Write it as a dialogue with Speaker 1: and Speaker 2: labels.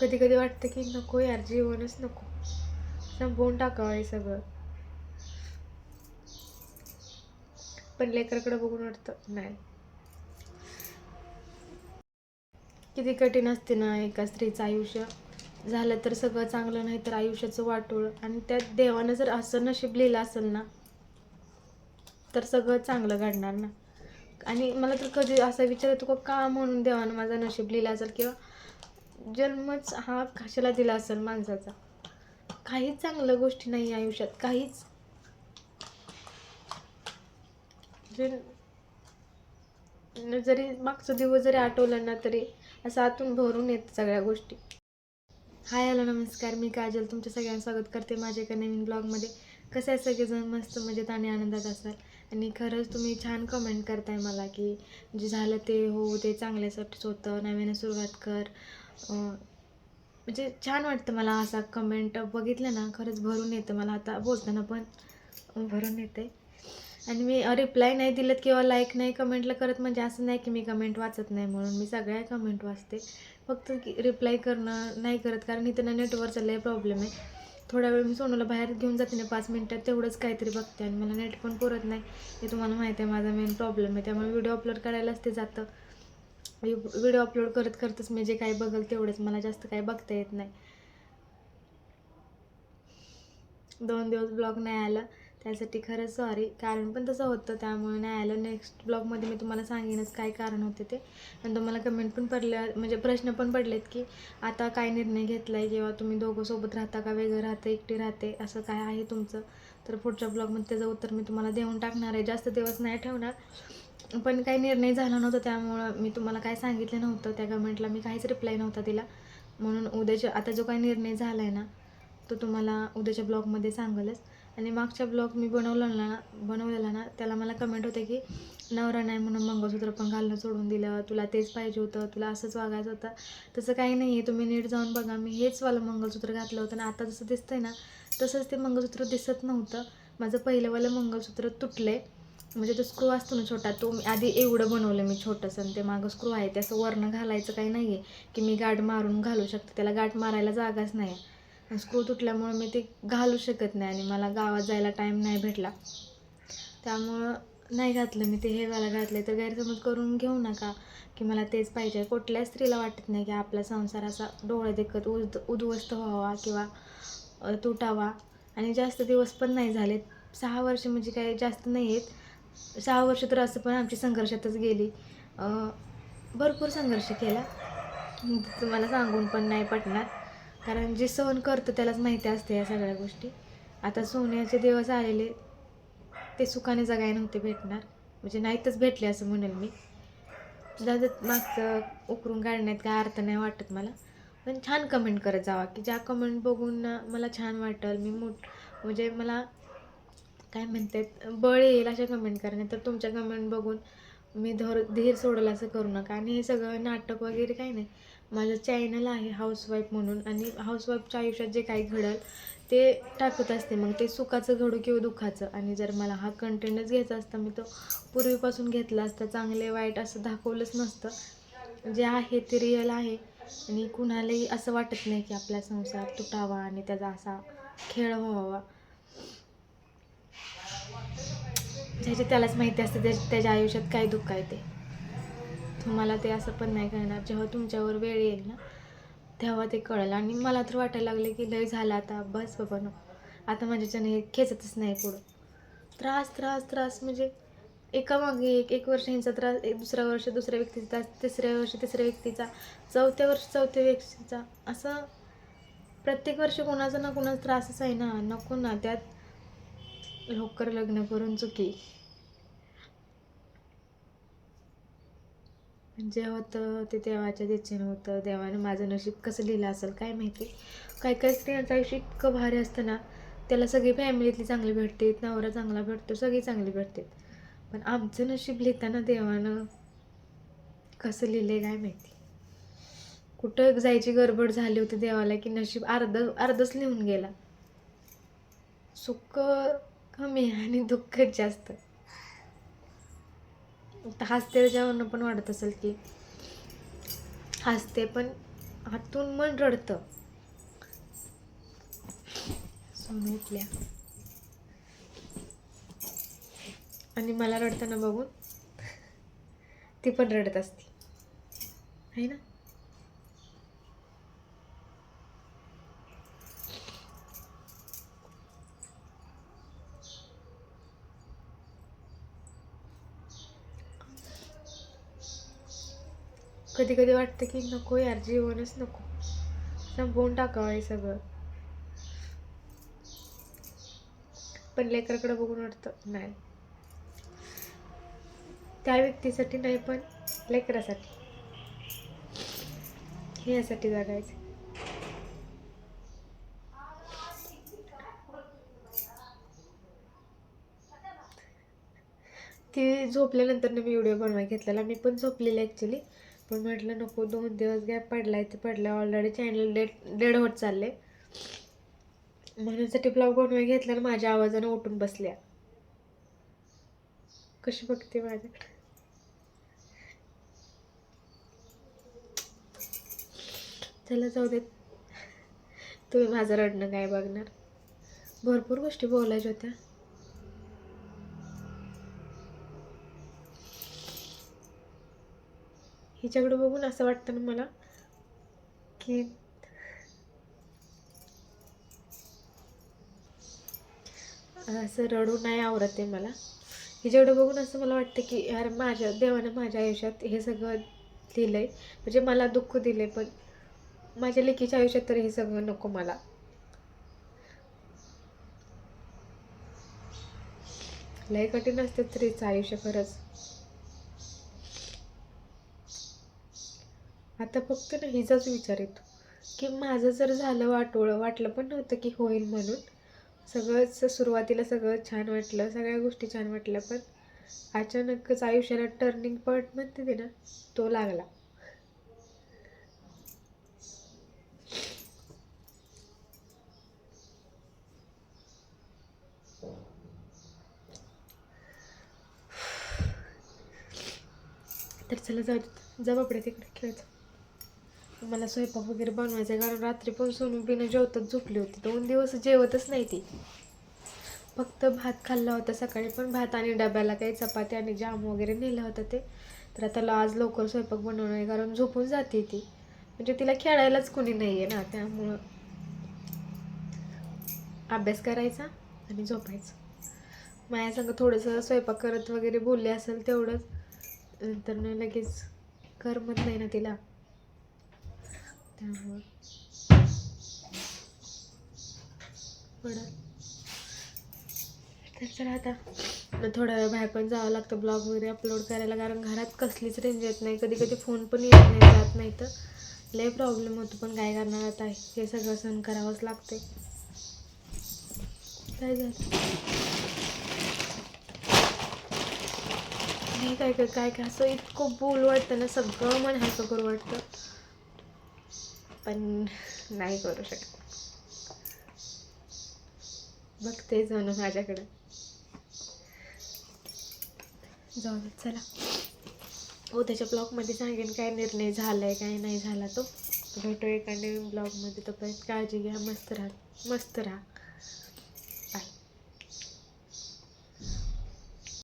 Speaker 1: कधी कधी वाटतं की नको यार जीवनच नको. संपवून टाकावं हे सगळं. पण लेकराकडे बघून वाटतं नाही. किती कठीण असते ना एका स्त्रीचं आयुष्य. झालं तर सगळं चांगलं नाही तर आयुष्याचं वाटोळ. आणि त्यात देवानं जर असं नशीब लिहिलं असेल ना तर सगळं चांगलं घडणार ना. आणि मला तर कधी असा विचार येतो का का म्हणून देवानं माझा नशीब लिहिलं असेल? किंवा जन्मच हा कशाला दिला असेल माणसाचा? काहीच चांगलं गोष्टी नाही आयुष्यात काहीच. जरी मागचा दिवस जरी आठवला ना तरी असं आतून भरून येत सगळ्या गोष्टी. हाय हॅलो नमस्कार. मी काजल. तुमच्या सगळ्यांना स्वागत करते माझ्या एका नवीन ब्लॉगमध्ये. कसं आहे सगळेजण? मस्त मजेत आणि आनंदात असाल? आणि खरंच तुम्ही छान कमेंट करताय मला की जे झालं ते हो ते चांगल्यासाठीच होतं. नव्याने सुरुवात कर. म्हणजे छान वाटतं मला असा कमेंट बघितलं ना खरंच भरून येतं मला आता बोलताना पण. भरून येते. आणि मी रिप्लाय नाही दिलेत किंवा लाईक नाही कमेंटला करत म्हणजे असं नाही की मी कमेंट वाचत नाही म्हणून मी सगळ्या कमेंट वाचते. फक्त की रिप्लाय करणं नाही करत कारण इथं ना नेटवरचा लय प्रॉब्लेम आहे. थोडा वेळ मी सोनूला बाहेर घेऊन जाते ना पाच मिनटात तेवढंच काहीतरी बघते आणि मला नेट पण पुरत नाही. हे तुम्हाला माहिती आहे माझा मेन प्रॉब्लेम आहे. त्यामुळे व्हिडिओ अपलोड करायलाच ते जातं. व्हिडिओ अपलोड करत करतच मी जे काही बघल तेवढंच मला जास्त काही बघता येत नाही. दोन दिवस ब्लॉग नाही आला त्यासाठी खरंच सॉरी कारण पण तसं होतं त्यामुळे नाही आलं. नेक्स्ट ब्लॉगमध्ये मी तुम्हाला सांगेनच काय कारण होते ते. आणि तुम्हाला कमेंट पण पडल्या म्हणजे प्रश्न पण पडलेत की आता काय निर्णय घेतला आहे किंवा तुम्ही दोघं सोबत राहता का वेगळं राहते एकटी राहते असं काय आहे तुमचं? तर पुढच्या ब्लॉगमध्ये त्याचं उत्तर मी तुम्हाला देऊन टाकणार आहे. जास्त दिवस नाही ठेवणार. पण काही निर्णय झाला नव्हता त्यामुळं मी तुम्हाला काय सांगितलं नव्हतं. त्या कमेंटला मी काहीच रिप्लाय नव्हता दिला. म्हणून उद्याच्या आता जो काही निर्णय झाला आहे ना तो तुम्हाला उद्याच्या ब्लॉगमध्ये सांगलच. आणि मागच्या ब्लॉग मी बनवला ना बनवलेला ना त्याला मला कमेंट होते की नवरा नाही म्हणून मंगळसूत्र पण घालणं सोडून दिलं. तुला तेच पाहिजे होतं तुला असंच वागायचं होतं. तसं काही नाही आहे तुम्ही नीट जाऊन बघा. मी हेच वालं मंगळसूत्र घातलं होतं आणि आता जसं दिसतंय ना तसंच ते मंगळसूत्र दिसत नव्हतं. माझं पहिलंवालं मंगळसूत्र तुटलं आहे म्हणजे तो स्क्रू असतो ना छोटा तो मी आधी एवढं बनवलं मी छोटंसं आणि ते मागं स्क्रू आहे. ते असं वरनं घालायचं काही नाही आहे की मी गाठ मारून घालू शकते. त्याला गाठ मारायला जागाच नाही आहे स्क्रू तुटल्यामुळं मी ते घालू शकत नाही आणि मला गावात जायला टाईम नाही भेटला. त्यामुळं नाही घातलं मी ते हे वाला घातलं तर गैरसमज करून घेऊ नका की मला तेच पाहिजे. कुठल्या स्त्रीला वाटत नाही की आपला संसार असा डोळे देखत उद उद्ध्वस्त व्हावा किंवा तुटावा. आणि जास्त दिवस पण नाही झालेत. सहा वर्ष म्हणजे काय जास्त नाही आहेत सहा वर्ष तर असं पण आमची संघर्षातच गेली. भरपूर संघर्ष केला. तुम्हाला सांगून पण नाही पटणार. कारण जे सहन करतं त्यालाच माहिती असते या सगळ्या गोष्टी. आता सोन्याचे दिवस आलेले ते सुखाने जगाय नव्हते भेटणार. म्हणजे नाहीतच भेटले असं म्हणेल मी. जाऊ मागचं उकरून काढण्यात काय अर्थ नाही वाटत मला. पण छान कमेंट करत जावा की ज्या कमेंट बघून मला छान वाटेल. मी मोठ म्हणजे मला काय म्हणतात बळ येईल अशा कमेंट करणे. तर तुमच्या कमेंट बघून मी धर धीर सोडला असं करू नका. आणि हे सगळं नाटक वगैरे काही नाही. माझं चॅनल आहे हाऊसवाईफ म्हणून. आणि हाऊसवाईफच्या आयुष्यात जे काही घडल ते टाकत असते. मग ते सुखाचं घडू किंवा दुःखाचं. आणि जर मला हा कंटेंटच घ्यायचा असता मी तो पूर्वीपासून घेतला असता चांगले वाईट असं दाखवलंच नसतं. जे आहे ते रिअल आहे. आणि कुणालाही असं वाटत नाही की आपला संसार तुटावा आणि त्याचा असा खेळ व्हावा. ज्याचे त्यालाच माहिती असतं त्या त्याच्या आयुष्यात काय दुःख आहे ते. तुम्हाला ते असं पण नाही कळणार. जेव्हा तुमच्यावर वेळ येईल ना तेव्हा ते कळेल. आणि मला तर वाटायला लागले की लय झालं आता. बस बाबा नो आता माझ्याच्याने हे खेचतच नाही पुढं. त्रास त्रास त्रास. म्हणजे एका मागे एक एक वर्ष ह्यांचा त्रास एक दुसऱ्या वर्ष दुसऱ्या व्यक्तीचा त्रास तिसऱ्या वर्ष तिसऱ्या व्यक्तीचा चौथ्या वर्ष चौथ्या व्यक्तीचा. असं प्रत्येक वर्षी कोणाचा ना कोणाचा त्रासच आहे ना. नको ना त्यात लवकर लग्न करून चुकी. जे होतं ते देवाच्या दिशेनं होतं देवानं माझं नशीब कसं लिहिलं असेल काय माहिती. काही काही स्त्रियांचं आयुष्य इतकं भारी असतं ना त्याला सगळी फॅमिलीतली चांगली भेटते नवरा चांगला भेटतो सगळी चांगली भेटते पण आमचं नशीब लिहिताना देवानं कसं लिहिलं काय माहिती. कुठं जायची गडबड झाली होती देवाला की नशीब अर्ध अर्धच लिहून गेला. सुख कमी आणि दुःखच जास्त. हसते त्याच्यावरनं पण वाटत असेल की. हसते पण आतून मन रडतं. सोनू उठल्या. आणि मला रडताना बघून ती पण रडत असते. आहे ना? कधी कधी वाटतं की नको यार जीवनच नको. संपवून टाकावं हे सगळं. पण लेकराकडे बघून वाटतं नाही. त्या व्यक्तीसाठी नाही पण लेकरासाठी. हे यासाठी जगायचं. ती झोपल्यानंतर मी व्हिडिओ बनवाय घेतलेला. मी पण झोपलेली ॲक्च्युली पण म्हटलं नको दोन दिवस गॅप पडलाय ते पडला ऑलरेडी चॅनल डेड डेड होत चालले म्हणूनसाठी ब्लॉग बनवाय घेतला आणि माझ्या आवाजानं उठून बसल्या. कशी बघते माझ्याकडे चला जाऊ देत. तुम्ही माझं रडणं काय बघणार? भरपूर गोष्टी बोलायच्या होत्या. हिच्याकडे बघून असं वाटतं ना मला की असं रडू नाही आवडत आहे मला. हिच्याकडे बघून असं मला वाटतं की यार माझ्या देवानं माझ्या आयुष्यात हे सगळं लिहिलं आहे म्हणजे मला दुःख दिले पण माझ्या लेकीच्या आयुष्यात तर हे सगळं नको मला. लय कठीण असते तरीच आयुष्य खरंच. आता फक्त ना हिचाच विचार येतो. की माझं जर झालं वाटोळं वाटलं पण नव्हतं की होईल म्हणून. सगळंच सुरुवातीला सगळं छान वाटलं सगळ्या गोष्टी छान वाटल्या पण अचानकच आयुष्याला टर्निंग पॉईंट म्हणते ते ना तो लागला. तर चला जाऊ जाऊ जा तिकडे खेळतो मला स्वयंपाक वगैरे बनवायचा आहे. कारण रात्री पण सोनू बिना जेवतच झोपली होती. दोन दिवस जेवतच नाही ती. फक्त भात खाल्ला होता सकाळी पण. भात आणि डब्याला काही चपाती आणि जाम वगैरे नेलं होतं ते. तर आता आज लवकर स्वयंपाक बनवणार आहे. कारण झोपून जाते ती. म्हणजे तिला खेळायलाच कोणी नाही आहे ना. त्यामुळं अभ्यास करायचा आणि झोपायचं. माझ्या संग थोडंसं स्वयंपाक करत वगैरे बोलले असेल तेवढंच. नंतर ना लगेच करमत नाही ना तिला. त्यामुळं पडत तर चला आता थोडा वेळ बाहेर पण जावं लागतं ब्लॉग वगैरे अपलोड करायला कारण घरात कसलीच रेंज येत नाही. कधी कधी फोन पण येत नाही जात नाही तर. लय प्रॉब्लेम होतो पण काय करणार आता? हे सगळं सहन करावंच लागते काय झालं? काय काय काय काय असं इतकं बोल वाटतं ना सगळं मन हलकं करू वाटतं. पण नाही करू शकत. बघते जाणं माझ्याकडे. जाऊ चला. हो त्याच्या ब्लॉगमध्ये सांगेन काय निर्णय झाला आहे काय नाही झाला तो. भेटू एका नवीन ब्लॉगमध्ये तोपर्यंत काळजी घ्या मस्त राहा मस्त राहा.